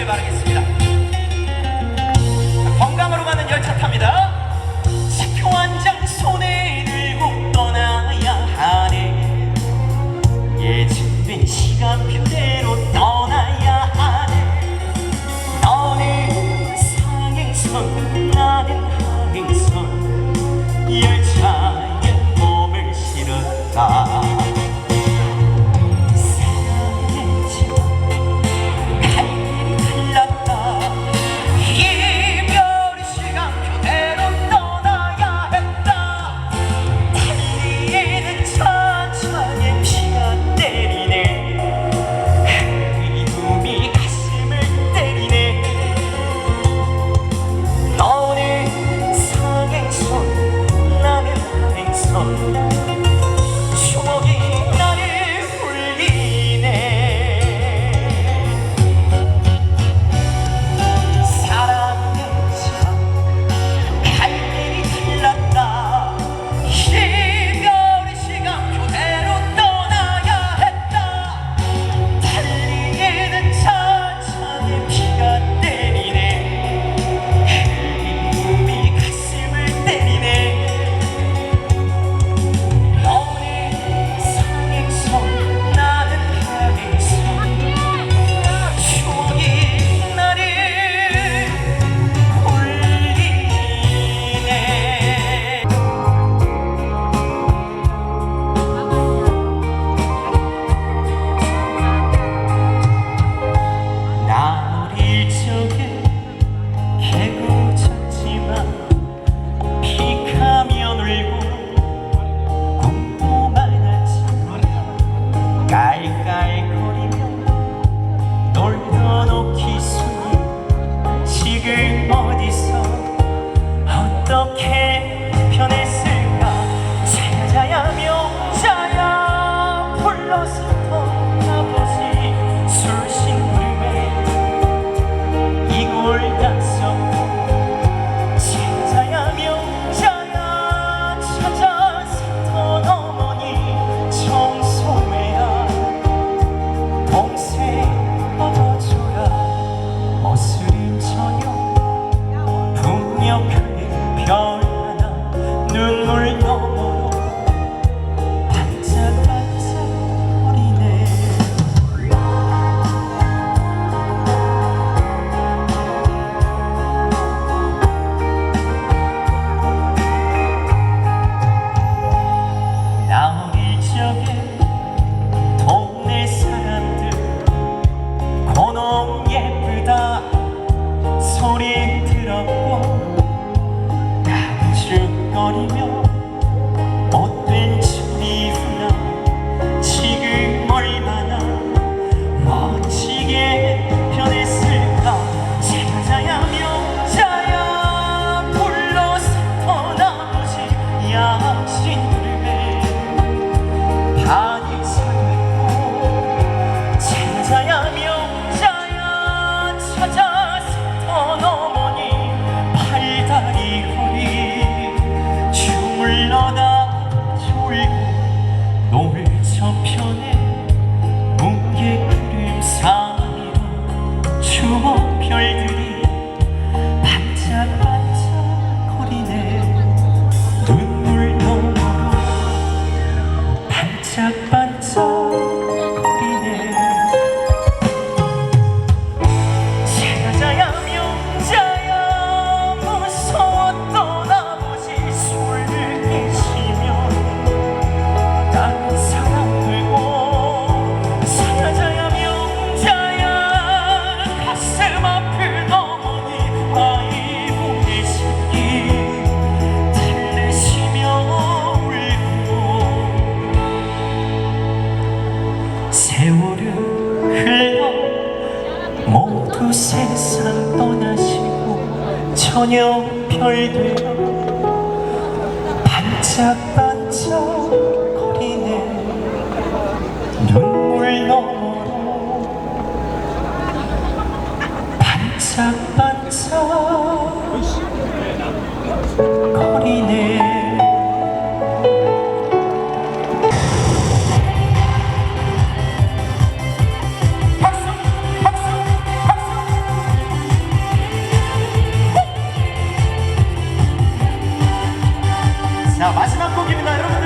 주시길 바라겠습니다. 건강으로 가는 열차 탑니다. 지표 한 장 손에 들고 떠나야 하네. 예측된 시간표대로 떠나야 하네. 너는 상행선, 나는 항행선. 열차에 몸을 실었다. 버리면 Chapa. 세상 떠나시고 저녁별 되어 반짝반짝 거리네. 눈물 너머로 반짝반짝 마지막 곡입니다 여러분.